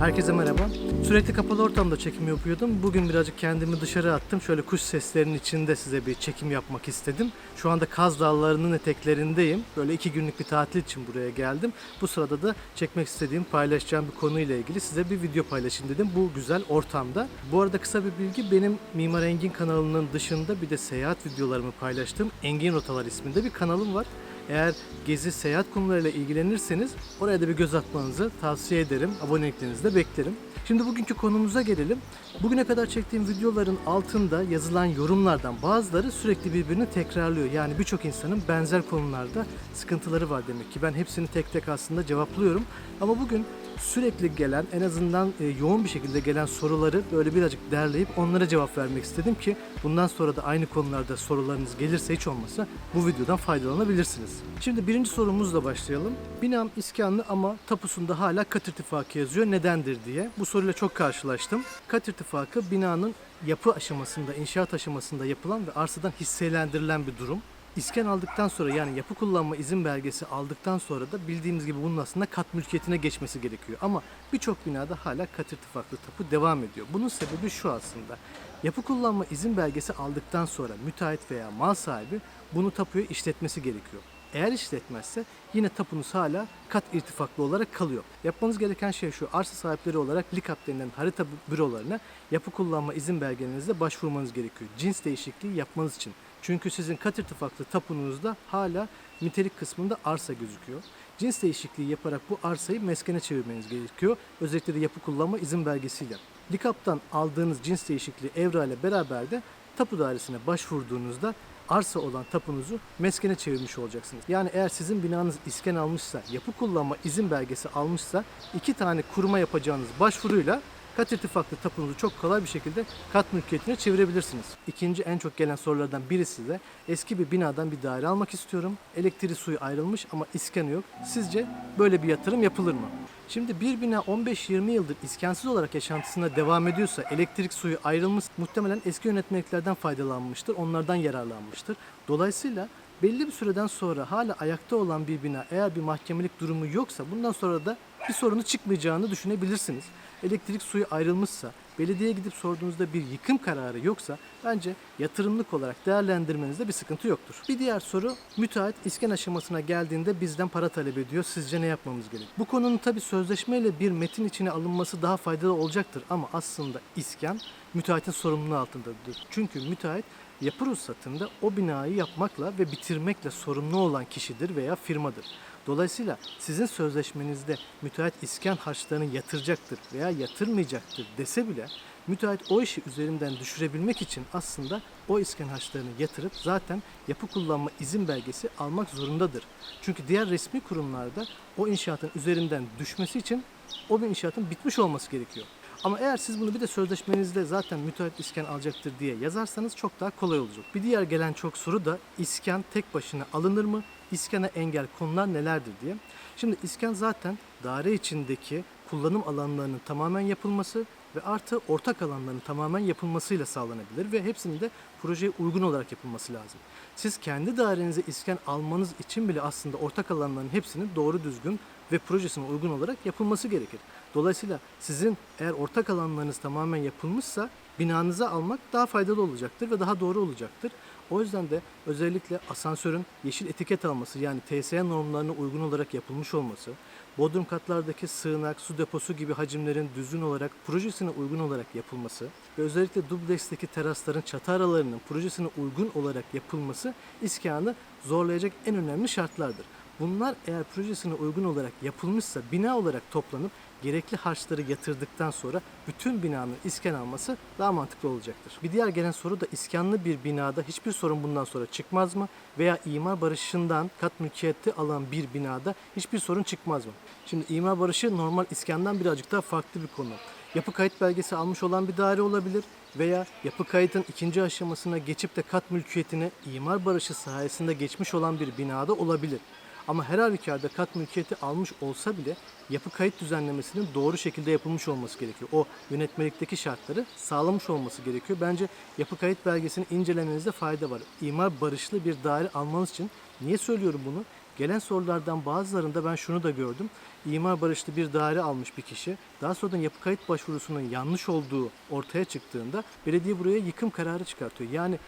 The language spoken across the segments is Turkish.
Herkese merhaba. Sürekli kapalı ortamda çekim yapıyordum. Bugün birazcık kendimi dışarı attım. Şöyle kuş seslerinin içinde size bir çekim yapmak istedim. Şu anda Kaz Dağları'nın eteklerindeyim. Böyle iki günlük bir tatil için buraya geldim. Bu sırada da çekmek istediğim, paylaşacağım bir konuyla ilgili size bir video paylaşayım dedim bu güzel ortamda. Bu arada kısa bir bilgi benim Mimar Engin kanalının dışında bir de seyahat videolarımı paylaştığım Engin Rotalar isminde bir kanalım var. Eğer gezi, seyahat konularıyla ilgilenirseniz oraya da bir göz atmanızı tavsiye ederim. Aboneliklerinizi de beklerim. Şimdi bugünkü konumuza gelelim. Bugüne kadar çektiğim videoların altında yazılan yorumlardan bazıları sürekli birbirini tekrarlıyor. Yani birçok insanın benzer konularda sıkıntıları var demek ki. Ben hepsini tek tek aslında cevaplıyorum. Ama bugün sürekli gelen, en azından e, yoğun bir şekilde gelen soruları böyle birazcık derleyip onlara cevap vermek istedim ki bundan sonra da aynı konularda sorularınız gelirse hiç olmazsa bu videodan faydalanabilirsiniz. Şimdi birinci sorumuzla başlayalım. Binam iskanlı ama tapusunda hala kat irtifakı yazıyor. Nedendir diye. Bu soruyla çok karşılaştım. Kat irtifakı binanın yapı aşamasında, inşaat aşamasında yapılan ve arsadan hisselendirilen bir durum. İskan aldıktan sonra yani yapı kullanma izin belgesi aldıktan sonra da bildiğimiz gibi bunun aslında kat mülkiyetine geçmesi gerekiyor. Ama birçok binada hala kat irtifaklı tapu devam ediyor. Bunun sebebi şu aslında. Yapı kullanma izin belgesi aldıktan sonra müteahhit veya mal sahibi bunu tapuya işletmesi gerekiyor. Eğer işletmezse yine tapunuz hala kat irtifaklı olarak kalıyor. Yapmanız gereken şey şu, arsa sahipleri olarak LİKAP denilen harita bürolarına yapı kullanma izin belgelerinizle başvurmanız gerekiyor. Cins değişikliği yapmanız için. Çünkü sizin kat irtifaklı tapunuzda hala nitelik kısmında arsa gözüküyor. Cins değişikliği yaparak bu arsayı meskene çevirmeniz gerekiyor. Özellikle de yapı kullanma izin belgesiyle. LİKAP'tan aldığınız cins değişikliği evra ile beraber de tapu dairesine başvurduğunuzda arsa olan tapunuzu meskene çevirmiş olacaksınız. Yani eğer sizin binanız iskan almışsa, yapı kullanma izin belgesi almışsa iki tane kuruma yapacağınız başvuruyla kat irtifaklı tapunuzu çok kolay bir şekilde kat mülkiyetine çevirebilirsiniz. İkinci en çok gelen sorulardan birisi de eski bir binadan bir daire almak istiyorum. Elektriği suyu ayrılmış ama iskanı yok. Sizce böyle bir yatırım yapılır mı? Şimdi bir bina 15-20 yıldır iskansız olarak yaşantısına devam ediyorsa elektrik suyu ayrılmış muhtemelen eski yönetmeliklerden faydalanmıştır. Onlardan yararlanmıştır. Dolayısıyla belli bir süreden sonra hala ayakta olan bir bina eğer bir mahkemelik durumu yoksa bundan sonra da bir sorunu çıkmayacağını düşünebilirsiniz. Elektrik suyu ayrılmışsa, belediyeye gidip sorduğunuzda bir yıkım kararı yoksa bence yatırımlık olarak değerlendirmenizde bir sıkıntı yoktur. Bir diğer soru müteahhit iskan aşamasına geldiğinde bizden para talep ediyor. Sizce ne yapmamız gerek? Bu konunun tabi sözleşmeyle bir metin içine alınması daha faydalı olacaktır ama aslında iskan müteahhitin sorumluluğu altındadır. Çünkü müteahhit yapı ruhsatında o binayı yapmakla ve bitirmekle sorumlu olan kişidir veya firmadır. Dolayısıyla sizin sözleşmenizde müteahhit iskan harçlarını yatıracaktır veya yatırmayacaktır dese bile müteahhit o işi üzerinden düşürebilmek için aslında o iskan harçlarını yatırıp zaten yapı kullanma izin belgesi almak zorundadır. Çünkü diğer resmi kurumlarda o inşaatın üzerinden düşmesi için o bir inşaatın bitmiş olması gerekiyor. Ama eğer siz bunu bir de sözleşmenizde zaten müteahhit iskan alacaktır diye yazarsanız çok daha kolay olacak. Bir diğer gelen çok soru da iskan tek başına alınır mı? İskana engel konular nelerdir diye. Şimdi iskan zaten daire içindeki kullanım alanlarının tamamen yapılması ve artı ortak alanların tamamen yapılmasıyla sağlanabilir ve hepsinin de projeye uygun olarak yapılması lazım. Siz kendi dairenize iskan almanız için bile aslında ortak alanların hepsinin doğru düzgün ve projesine uygun olarak yapılması gerekir. Dolayısıyla sizin eğer ortak alanlarınız tamamen yapılmışsa binanıza almak daha faydalı olacaktır ve daha doğru olacaktır. O yüzden de özellikle asansörün yeşil etiket alması yani TSE normlarına uygun olarak yapılmış olması, bodrum katlardaki sığınak, su deposu gibi hacimlerin düzgün olarak projesine uygun olarak yapılması ve özellikle dubleksteki terasların çatı aralarının projesine uygun olarak yapılması iskanı zorlayacak en önemli şartlardır. Bunlar eğer projesine uygun olarak yapılmışsa bina olarak toplanıp gerekli harçları yatırdıktan sonra bütün binanın iskan alması daha mantıklı olacaktır. Bir diğer gelen soru da iskanlı bir binada hiçbir sorun bundan sonra çıkmaz mı? Veya imar barışından kat mülkiyeti alan bir binada hiçbir sorun çıkmaz mı? Şimdi imar barışı normal iskandan birazcık daha farklı bir konu. Yapı kayıt belgesi almış olan bir daire olabilir veya yapı kaydın ikinci aşamasına geçip de kat mülkiyetine imar barışı sayesinde geçmiş olan bir binada olabilir. Ama her halükarda kat mülkiyeti almış olsa bile yapı kayıt düzenlemesinin doğru şekilde yapılmış olması gerekiyor. O yönetmelikteki şartları sağlamış olması gerekiyor. Bence yapı kayıt belgesini incelemenizde fayda var. İmar barışlı bir daire almanız için niye söylüyorum bunu? Gelen sorulardan bazılarında ben şunu da gördüm. İmar barışlı bir daire almış bir kişi. Daha sonradan yapı kayıt başvurusunun yanlış olduğu ortaya çıktığında belediye buraya yıkım kararı çıkartıyor. Yani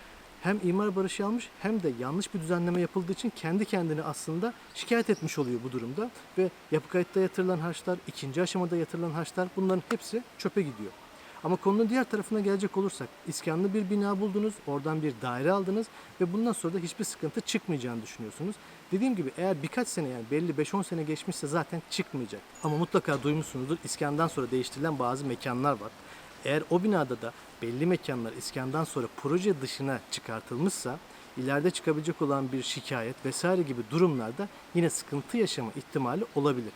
hem imar barışı almış hem de yanlış bir düzenleme yapıldığı için kendi kendini aslında şikayet etmiş oluyor bu durumda. Ve yapı kayıtta yatırılan harçlar, ikinci aşamada yatırılan harçlar bunların hepsi çöpe gidiyor. Ama konunun diğer tarafına gelecek olursak iskanlı bir bina buldunuz, oradan bir daire aldınız ve bundan sonra da hiçbir sıkıntı çıkmayacağını düşünüyorsunuz. Dediğim gibi eğer birkaç sene yani belli 5-10 sene geçmişse zaten çıkmayacak. Ama mutlaka duymuşsunuzdur iskandan sonra değiştirilen bazı mekanlar var. Eğer o binada da belli mekanlar iskandan sonra proje dışına çıkartılmışsa ileride çıkabilecek olan bir şikayet vesaire gibi durumlarda yine sıkıntı yaşama ihtimali olabilir.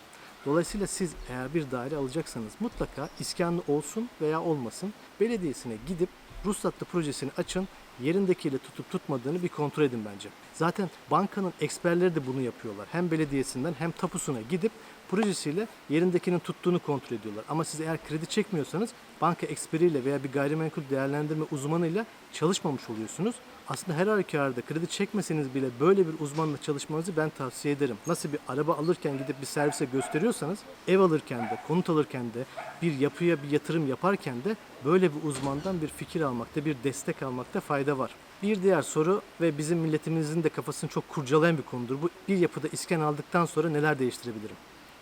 Dolayısıyla siz eğer bir daire alacaksanız mutlaka iskanlı olsun veya olmasın belediyesine gidip ruhsatlı projesini açın. Yerindekiyle tutup tutmadığını bir kontrol edin bence. Zaten bankanın eksperleri de bunu yapıyorlar. Hem belediyesinden hem tapusuna gidip projesiyle yerindekinin tuttuğunu kontrol ediyorlar. Ama siz eğer kredi çekmiyorsanız banka eksperiyle veya bir gayrimenkul değerlendirme uzmanıyla çalışmamış oluyorsunuz. Aslında her halükarda kredi çekmeseniz bile böyle bir uzmanla çalışmanızı ben tavsiye ederim. Nasıl bir araba alırken gidip bir servise gösteriyorsanız ev alırken de, konut alırken de, bir yapıya bir yatırım yaparken de böyle bir uzmandan bir fikir almakta, bir destek almakta fayda var. Bir diğer soru ve bizim milletimizin de kafasını çok kurcalayan bir konudur. Bu bir yapıda iskan aldıktan sonra neler değiştirebilirim?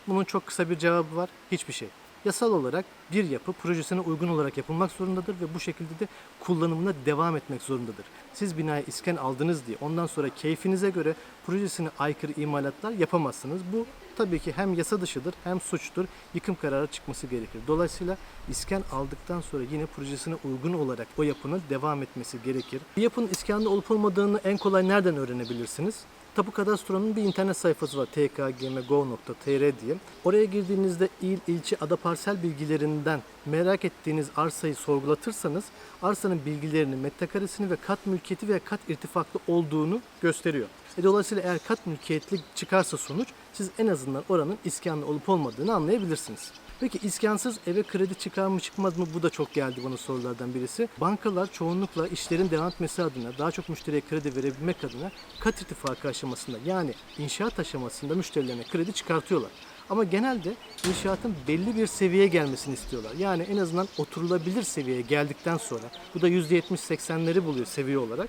Bunun çok kısa bir cevabı var. Hiçbir şey. Yasal olarak bir yapı projesine uygun olarak yapılmak zorundadır ve bu şekilde de kullanımına devam etmek zorundadır. Siz binaya iskan aldınız diye ondan sonra keyfinize göre projesine aykırı imalatlar yapamazsınız. Bu tabii ki hem yasa dışıdır hem suçtur. Yıkım kararı çıkması gerekir. Dolayısıyla iskan aldıktan sonra yine projesine uygun olarak o yapının devam etmesi gerekir. Bir yapının iskanlı olup olmadığını en kolay nereden öğrenebilirsiniz? Tapu Kadastro'nun bir internet sayfası var tkgm.go.tr diye. Oraya girdiğinizde il, ilçe, ada parsel bilgilerinden merak ettiğiniz arsayı sorgulatırsanız arsanın bilgilerini, metrekaresini ve kat mülkiyeti veya kat irtifaklı olduğunu gösteriyor. E dolayısıyla eğer kat mülkiyetli çıkarsa sonuç siz en azından oranın iskanlı olup olmadığını anlayabilirsiniz. Peki iskansız eve kredi çıkar mı çıkmaz mı bu da çok geldi bana sorulardan birisi. Bankalar çoğunlukla işlerin devam etmesi adına daha çok müşteriye kredi verebilmek adına kat irtifakı aşamasında yani inşaat aşamasında müşterilerine kredi çıkartıyorlar. Ama genelde inşaatın belli bir seviyeye gelmesini istiyorlar. Yani en azından oturulabilir seviyeye geldikten sonra bu da %70-80'leri buluyor seviye olarak.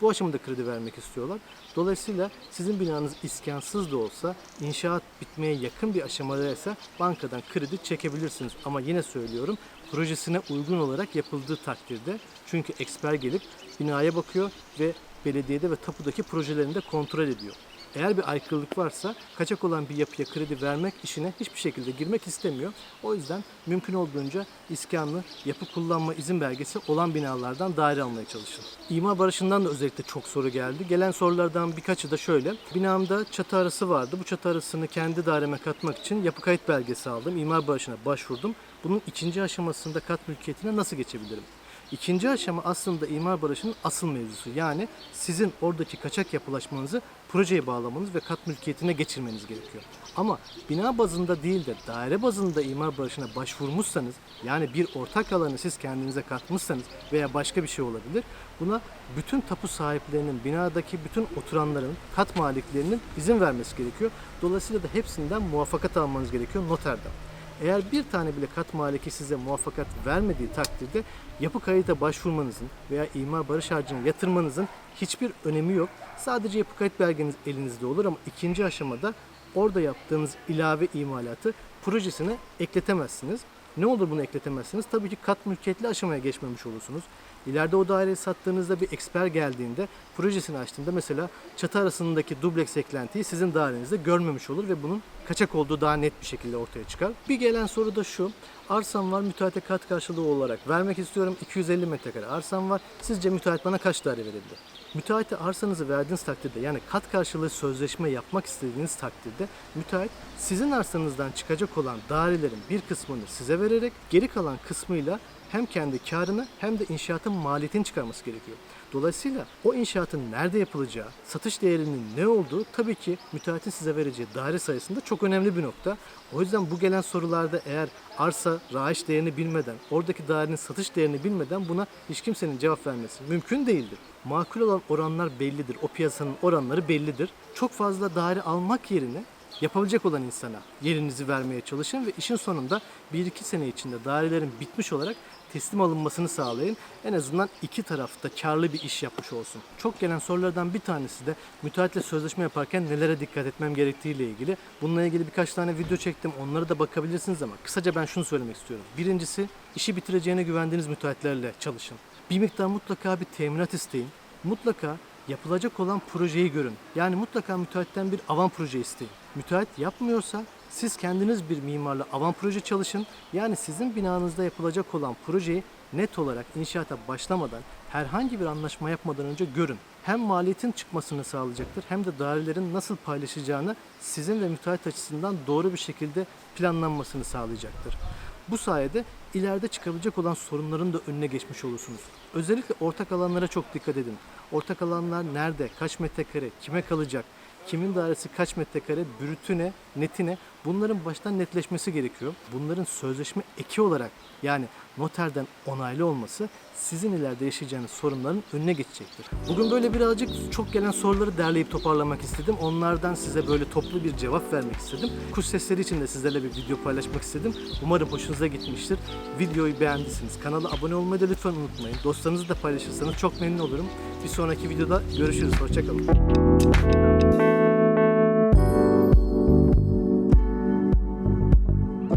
Bu aşamada kredi vermek istiyorlar. Dolayısıyla sizin binanız iskansız da olsa inşaat bitmeye yakın bir aşamadaysa bankadan kredi çekebilirsiniz. Ama yine söylüyorum projesine uygun olarak yapıldığı takdirde çünkü eksper gelip binaya bakıyor ve belediyede ve tapudaki projelerini de kontrol ediyor. Eğer bir aykırılık varsa kaçak olan bir yapıya kredi vermek işine hiçbir şekilde girmek istemiyor. O yüzden mümkün olduğunca iskanlı yapı kullanma izin belgesi olan binalardan daire almaya çalışın. İmar barışından da özellikle çok soru geldi. Gelen sorulardan birkaçı da şöyle. Binamda çatı arası vardı. Bu çatı arasını kendi daireme katmak için yapı kayıt belgesi aldım. İmar barışına başvurdum. Bunun ikinci aşamasında kat mülkiyetine nasıl geçebilirim? İkinci aşama aslında imar barışının asıl mevzusu. Yani sizin oradaki kaçak yapılaşmanızı projeye bağlamanız ve kat mülkiyetine geçirmeniz gerekiyor. Ama bina bazında değil de daire bazında imar barışına başvurmuşsanız yani bir ortak alanı siz kendinize katmışsanız veya başka bir şey olabilir. Buna bütün tapu sahiplerinin, binadaki bütün oturanların, kat maliklerinin izin vermesi gerekiyor. Dolayısıyla da hepsinden muvaffakat almanız gerekiyor noterden. Eğer bir tane bile kat maliki size muvaffakat vermediği takdirde yapı kayıta başvurmanızın veya imar barış harcını yatırmanızın hiçbir önemi yok. Sadece yapı kayıt belgeniz elinizde olur ama ikinci aşamada orada yaptığınız ilave imalatı projesine ekletemezsiniz. Ne olur bunu ekletemezsiniz? Tabii ki kat mülkiyetli aşamaya geçmemiş olursunuz. İleride o daireyi sattığınızda bir eksper geldiğinde projesini açtığında mesela çatı arasındaki dubleks eklentiyi sizin dairenizde görmemiş olur ve bunun kaçak olduğu daha net bir şekilde ortaya çıkar. Bir gelen soru da şu. Arsam var müteahhite kat karşılığı olarak vermek istiyorum. 250 metrekare arsam var. Sizce müteahhit bana kaç daire verebilir? Müteahhite arsanızı verdiğiniz takdirde yani kat karşılığı sözleşme yapmak istediğiniz takdirde müteahhit Sizin arsanızdan çıkacak olan dairelerin bir kısmını size vererek geri kalan kısmıyla hem kendi karını hem de inşaatın maliyetini çıkarması gerekiyor. Dolayısıyla o inşaatın nerede yapılacağı, satış değerinin ne olduğu tabii ki müteahhitin size vereceği daire sayısında çok önemli bir nokta. O yüzden bu gelen sorularda eğer arsa, raiş değerini bilmeden, oradaki dairenin satış değerini bilmeden buna hiç kimsenin cevap vermesi mümkün değildir. Makul olan oranlar bellidir. O piyasanın oranları bellidir. Çok fazla daire almak yerine yapabilecek olan insana yerinizi vermeye çalışın ve işin sonunda 1-2 sene içinde dairelerin bitmiş olarak teslim alınmasını sağlayın. En azından iki tarafta karlı bir iş yapmış olsun. Çok gelen sorulardan bir tanesi de müteahhitle sözleşme yaparken nelere dikkat etmem gerektiği ile ilgili. Bununla ilgili birkaç tane video çektim. Onlara da bakabilirsiniz ama kısaca ben şunu söylemek istiyorum. Birincisi işi bitireceğine güvendiğiniz müteahhitlerle çalışın. Bir miktar mutlaka bir teminat isteyin. Mutlaka yapılacak olan projeyi görün. Yani mutlaka müteahhitten bir avan proje isteyin. Müteahhit yapmıyorsa siz kendiniz bir mimarla avan proje çalışın. Yani sizin binanızda yapılacak olan projeyi net olarak inşaata başlamadan herhangi bir anlaşma yapmadan önce görün. Hem maliyetin çıkmasını sağlayacaktır hem de dairelerin nasıl paylaşacağını sizin ve müteahhit açısından doğru bir şekilde planlanmasını sağlayacaktır. Bu sayede ileride çıkabilecek olan sorunların da önüne geçmiş olursunuz. Özellikle ortak alanlara çok dikkat edin. Ortak alanlar nerede, kaç metrekare, kime kalacak, kimin dairesi kaç metrekare, brütü ne, neti ne bunların baştan netleşmesi gerekiyor. Bunların sözleşme eki olarak yani noterden onaylı olması sizin ileride yaşayacağınız sorunların önüne geçecektir. Bugün böyle birazcık çok gelen soruları derleyip toparlamak istedim. Onlardan size böyle toplu bir cevap vermek istedim. Kuş sesleri için de sizlerle bir video paylaşmak istedim. Umarım hoşunuza gitmiştir. Videoyu beğendiyseniz kanala abone olmayı da lütfen unutmayın. Dostlarınızla paylaşırsanız çok memnun olurum. Bir sonraki videoda görüşürüz. Hoşçakalın.